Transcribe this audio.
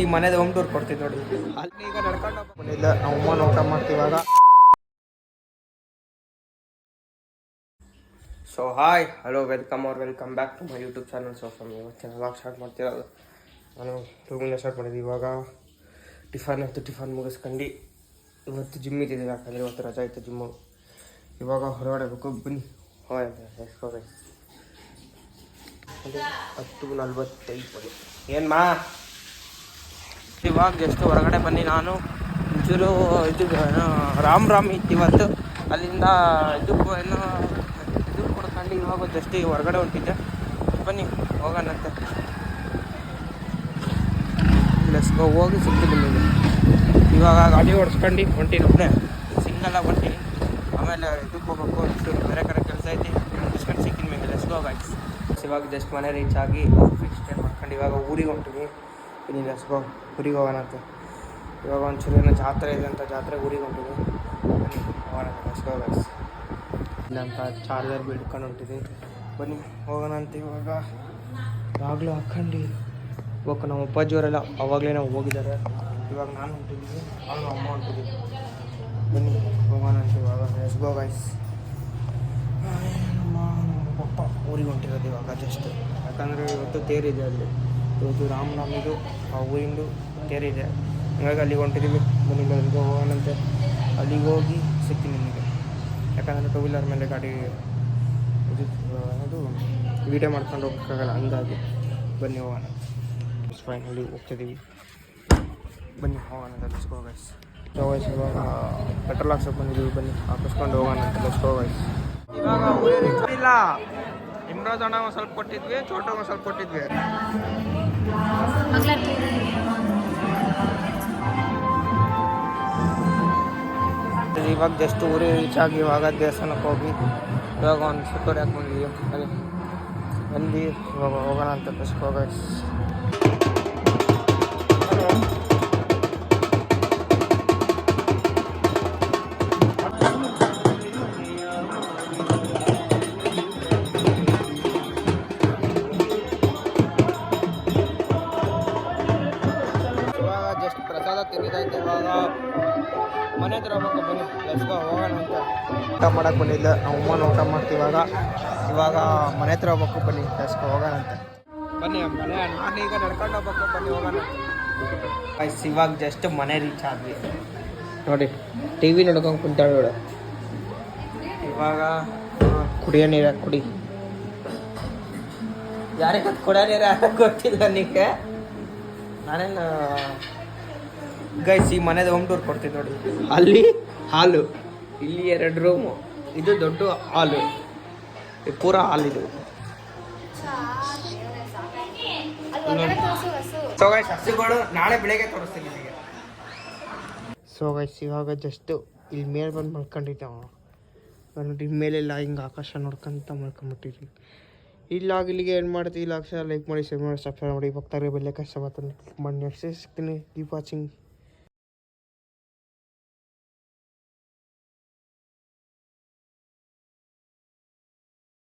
ಈ ಮನೆದ home tour ಕೊಡ್ತೀನಿ ನೋಡಿ. ಅಲ್ಲಿ ಈಗ ನಡ್ಕೊಂಡು ಬಂದಿಲ್ಲ ನಾವು ಅಮ್ಮನ ಊಟ ಮಾಡ್ತೀವಿ ಸೊ ಹಾಯ್ ಹಲೋ ವೆಲ್ಕಮ್ ಅವ್ರ welcome back to my YouTube channel so from ಇವತ್ತು ವ್ಲಾಗ್ ಸ್ಟಾರ್ಟ್ ಮಾಡ್ತಿರೋದು ನಾನು ರೂಮಿಂದ ಸ್ಟಾರ್ಟ್ ಮಾಡಿದ್ದೆ. ಇವಾಗ ಟಿಫನ್ ಆಯಿತು ಟಿಫನ್ ಮುಗಿಸ್ಕೊಂಡು ಇವತ್ತು ಜಿಮ್ ಇದ್ದಿದ್ದು. ಯಾಕಂದರೆ ಇವತ್ತು ರಜಾ ಇತ್ತು ಜಿಮ್ಮು ಇವಾಗ ಹೊರಡಬೇಕು ಬನ್ನಿ. ಹೋಯ್ ಎಸ್ಕೋಬೇಕು ಹತ್ತು ನಲ್ವತ್ತೈದು. ಏನು ಮಾ ಇವಾಗ ಜಸ್ಟ್ ಹೊರಗಡೆ ಬನ್ನಿ ನಾನು. ಒಂಚೂರು ಇದು ರಾಮ್ ರಾಮ್ ಇತ್ತು ಇವತ್ತು ಅಲ್ಲಿಂದ ಇದು ಏನೋ, ಇದು ಕೊಡ್ಕೊಂಡು ಇವಾಗ ಜಸ್ಟ್ ಹೊರಗಡೆ ಹೊಂಟಿದ್ದೆ. ಬನ್ನಿ ಹೋಗೋಣಂತೆ ಲೆಸ್ಕೋ ಹೋಗಿ ನಿಮಗೆ ಇವಾಗ ಗಾಡಿ ಓಡಿಸ್ಕೊಂಡು ಹೊಂಟೀನಿ ಒಬ್ಬನೇ ಸಿಂಗಲಾಗಿ ಹೊಂಟೀನಿ. ಆಮೇಲೆ ಇದಕ್ಕೆ ಹೋಗ್ಬೇಕು ಒಂಚೂರು, ಬೇರೆ ಕಡೆ ಕೆಲಸ ಐತಿ. ಮುಗಿಸ್ಕೊಂಡು ಮೇಲೆ ನಿಮಗೆ ಲೆಸ್ಕೋ ಗಾಯ್ಸ್ ಇವಾಗ ಜಸ್ಟ್ ಮನೆ ರೀಚ್ ಆಗಿ ಸ್ಟೇ ಮಾಡ್ಕೊಂಡು ಇವಾಗ ಊರಿಗೆ ಹೊಂಟಿವಿ ಇಲ್ಲಿ ಲೆಸ್ಕೋ ಊರಿಗೆ ಹೋಗೋಣಂತೆ ಇವಾಗ ಒಂಚೂರು ಏನೋ ಜಾತ್ರೆ ಇದೆ ಅಂತ ಜಾತ್ರೆ ಊರಿಗೆ ಬನ್ನಿ ಹೋಗೋಣ ಗೋ ಗಾಯ್ಸ್ ಇಲ್ಲಂತ ಚಾರ್ಜರ್ ಬಿಡ್ಕೊಂಡು ಹೊಂಟಿದ್ವಿ. ಬನ್ನಿ, ಹೋಗೋಣ ಅಂತ ಇವಾಗ. ಯಾವಾಗಲೂ ಹಾಕ್ಕೊಂಡು ಇವಾಗ ನಮ್ಮ ಅಪ್ಪಾಜಿಯವರೆಲ್ಲ ಅವಾಗಲೇ ನಾವು ಹೋಗಿದ್ದಾರೆ. ಇವಾಗ ನಾನು ಹೊಂಟಿದ್ದೀನಿ, ನಾನು ಅಮ್ಮ ಹೊಂಟಿದ್ದೀನಿ. ಬನ್ನಿ, ಹೋಗೋಣ ಅಂತ ಇವಾಗ. ಲೆಸ್ ಗೋ ಗೈಸ್ ನಮ್ಮ ಪಪ್ಪ ಊರಿಗೆ ಹೊಂಟಿರೋದು ಇವಾಗ ಜಸ್ಟ್ ಯಾಕಂದರೆ ಇವತ್ತು ತೇರಿದೆ ಅಲ್ಲಿ. ಇವತ್ತು ರಾಮನವಮಿದು ಆ ಊರಿಂದು ತೇರಿದೆ ಹಂಗಾಗಿ ಅಲ್ಲಿಗೆ ಹೊಂಟಿದ್ದೀವಿ ಬನ್ನಿ ಅಲ್ಲಿಗೆ ಹೋಗೋಣಂತೆ ಅಲ್ಲಿಗೆ ಹೋಗಿ ಸಿಗ್ತೀನಿ ನಿಮಗೆ. ಯಾಕಂದರೆ ಟೂ ವೀಲರ್ ಮೇಲೆ ಗಾಡಿ ಇದು, ಅದು ವೀಡಿಯೋ ಮಾಡ್ಕೊಂಡು ಹೋಗೋಕ್ಕಾಗಲ್ಲ. ಹಂಗಾಗಿ ಬನ್ನಿ ಹೋಗೋಣ. ಫೈನಲಿ ಹೋಗ್ತಿದ್ದೀವಿ ಬನ್ನಿ ಹೋಗೋಣ let's go guys so guys ಇವಾಗ ಪೆಟ್ರೋಲ್ ಹಾಕ್ಸೋಕೆ ಬಂದಿದ್ದೀವಿ ಬನ್ನಿ, ಹಾಕಿಸ್ಕೊಂಡು ಹೋಗೋಣ ಲೆಟ್ಸ್ ಗೋ ಗೈಸ್ ಇವಾಗ ಇಲ್ಲ. ಇಮ್ರಾಜ್ ಅಣ್ಣ ಒಂದು ಸ್ವಲ್ಪ ಕೊಟ್ಟಿದ್ವಿ ಚೋಟ ಒಂದು ಸ್ವಲ್ಪ ಕೊಟ್ಟಿದ್ವಿ ಇವಾಗ ಜಸ್ಟ್ ಊರಿಗೆ ರೀಚ್ ಆಗಿ ಇವಾಗ ದೇವಸ್ಥಾನಕ್ಕೆ ಹೋಗಿ ಇವಾಗ ಒಂದು ಸುತ್ತೋಡಿ ಹಾಕಿ ಬಂದಿದ್ದೀವಿ ಅಲ್ಲಿ ಬಂದು ಇವಾಗ ಹೋಗೋಣ ಅಂತ ಲೆಟ್ಸ್ ಜಸ್ಟ್ ಪ್ರಸಾದ ತಿಂದಿದ್ದಾಯ್ತು ಇವಾಗ. ಮನೆ ಹತ್ರ ಹೋಗ್ಬೇಕು ಬನ್ನಿ. ಲೆಟ್ಸ್ಗೋ ಹೋಗೋಣ ಅಂತ. ಊಟ ಮಾಡಕ್ಕೆ ಬಂದಿಲ್ಲ ನಾವು ಅಮ್ಮನ ಊಟ ಮಾಡ್ತೀವಾಗ ಇವಾಗ. ಮನೆ ಹತ್ರ ಹೋಗ್ಬೇಕು ಬನ್ನಿ. ಲೆಟ್ಸ್ಗೋ ಹೋಗೋಣ ಅಂತ. ಬನ್ನಿ ಮನೆ ಈಗ ನಡ್ಕೊಂಡು ಹೋಗ್ಬೇಕು. ಬನ್ನಿ, ಹೋಗೋಣ. ಗೈಸ್ ಇವಾಗ ಜಸ್ಟ್ ಮನೆ ರೀಚ್ ಆದ್ವಿ. ನೋಡಿ ಟಿ ವಿ ನೋಡ್ಕೊಂಡು ಕುಂತಾಳೆ ನೋಡು. ಇವಾಗ ಕುಡಿಯೋ ನೀರ ಕುಡಿ. ಯಾರಿಗೆ ಕುಡಿಯೋ ನೀರು ಗೊತ್ತಿಲ್ಲ ನನಗೆ. ನಾನೇನು ಗೈಸ್ ಈ ಮನೆದ ಹೋಮ್ ಟೂರ್ ಕೊಡ್ತೀನಿ ನೋಡಿ. ಅಲ್ಲಿ? ಹಾಲು. ಇಲ್ಲಿ ಎರಡು ರೂಮು ಇದು ದೊಡ್ಡ ಹಾಲು. ಪೂರ ಹಾಲ್ ಇದು. ಸೊ ಗೈಸ್ ಹಸುಗಳು ನಾಳೆ ಬೆಳಗ್ಗೆ ತೋರಿಸ್ತೀನಿ ನಿಮಗೆ. ಸೊ ಗೈಸ್ ಇವಾಗ ಜಸ್ಟ್ ಇಲ್ಲಿ ಮೇಲೆ ಬಂದು ಮಲ್ಕೊಂಡಿದ್ದಾವ ನೋಡಿ ಮೇಲೆಲ್ಲ ಹಿಂಗೆ ಆಕಾಶ ನೋಡ್ಕೊಂತ ಮಲ್ಕೊಂಬಿಟ್ಟಿದ್ವಿ ಇಲ್ಲಾಗಿ ಇಲ್ಲಿಗೆ ಏನು ಮಾಡ್ತೀವಿ ಇಲ್ಲ ಅಕ್ಷರ ಲೈಕ್ ಮಾಡಿ ಶೇರ್ ಮಾಡಿ ಸಬ್ಸ್ಕ್ರೈಬ್ ಮಾಡಿ. ಭಕ್ತರಿಗೆ ಬೆಲೆ ಕಷ್ಟ ಬರ್ತಾನೆ ಮಾಡಿ ನೆಕ್ಸ್ಟ್ ಸಿಗ್ತೀನಿ ಕೀಪ್ ವಾಚಿಂಗ್